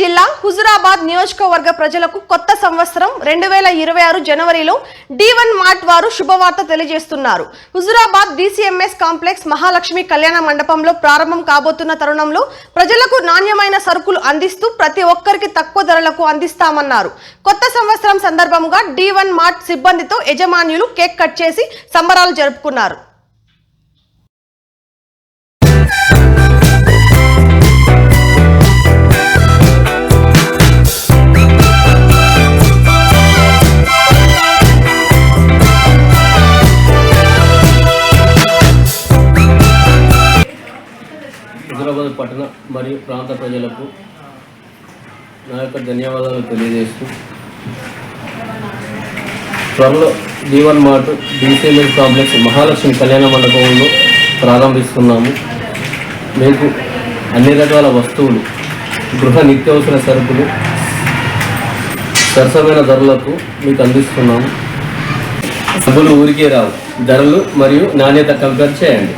జిల్లా హుజురాబాద్ నియోజకవర్గ ప్రజలకు కొత్త సంవత్సరం రెండు వేల ఇరవై ఆరు జనవరిలో డి వన్ మార్ట్ వారు శుభవార్త తెలియజేస్తున్నారు. హుజురాబాద్ డిసిఎంఎస్ కాంప్లెక్స్ మహాలక్ష్మి కళ్యాణ మండపంలో ప్రారంభం కాబోతున్న తరుణంలో ప్రజలకు నాణ్యమైన సరుకులు అందిస్తూ ప్రతి ఒక్కరికి తక్కువ ధరలకు అందిస్తామన్నారు. కొత్త సంవత్సరం సందర్భంగా డి వన్ మార్ట్ సిబ్బందితో యజమానులు కేక్ కట్ చేసి సంబరాలు జరుపుకున్నారు. హైదరాబాద్ పట్టణ మరియు ప్రాంత ప్రజలకు నా యొక్క ధన్యవాదాలు తెలియజేస్తూ త్వరలో Jeevan mart DCMS complex Mahalakshmi కళ్యాణ మండపంలో ప్రారంభిస్తున్నాము. మీకు అన్ని రకాల వస్తువులు గృహ నిత్యావసర సరుకులు సరసమైన ధరలకు మీకు అందిస్తున్నాము. సభలు ఊరికే రావు. ధరలు మరియు నాణ్యత కంపేర్ చేయండి.